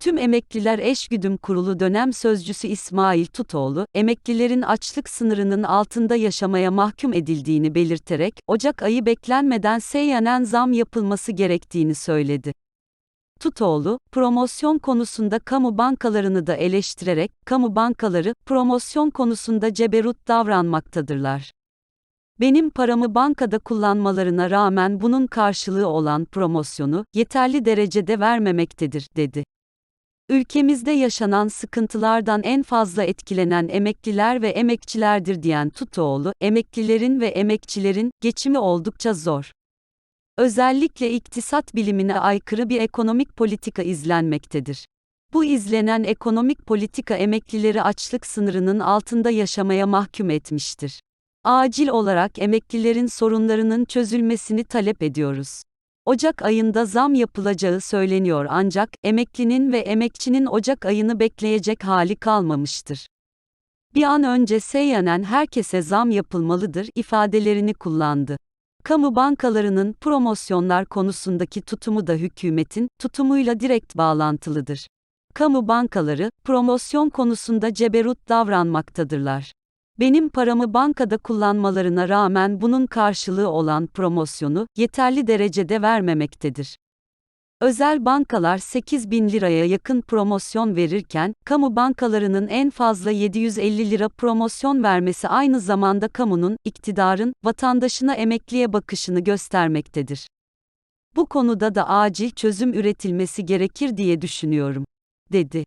Tüm Emekliler Eşgüdüm Kurulu dönem sözcüsü İsmail Tutoğlu, emeklilerin açlık sınırının altında yaşamaya mahkum edildiğini belirterek, Ocak ayı beklenmeden seyyanen zam yapılması gerektiğini söyledi. Tutoğlu, promosyon konusunda kamu bankalarını da eleştirerek, kamu bankaları, promosyon konusunda ceberut davranmaktadırlar. Benim paramı bankada kullanmalarına rağmen bunun karşılığı olan promosyonu, yeterli derecede vermemektedir, dedi. Ülkemizde yaşanan sıkıntılardan en fazla etkilenen emekliler ve emekçilerdir diyen Tutoğlu, emeklilerin ve emekçilerin geçimi oldukça zor. Özellikle iktisat bilimine aykırı bir ekonomik politika izlenmektedir. Bu izlenen ekonomik politika emeklileri açlık sınırının altında yaşamaya mahkum etmiştir. Acil olarak emeklilerin sorunlarının çözülmesini talep ediyoruz. Ocak ayında zam yapılacağı söyleniyor ancak emeklinin ve emekçinin Ocak ayını bekleyecek hali kalmamıştır. Bir an önce seyyanen herkese zam yapılmalıdır ifadelerini kullandı. Kamu bankalarının promosyonlar konusundaki tutumu da hükümetin tutumuyla direkt bağlantılıdır. Kamu bankaları promosyon konusunda ceberut davranmaktadırlar. Benim paramı bankada kullanmalarına rağmen bunun karşılığı olan promosyonu yeterli derecede vermemektedir. Özel bankalar 8 bin liraya yakın promosyon verirken, kamu bankalarının en fazla 750 lira promosyon vermesi aynı zamanda kamunun, iktidarın, vatandaşına emekliye bakışını göstermektedir. Bu konuda da acil çözüm üretilmesi gerekir diye düşünüyorum, dedi.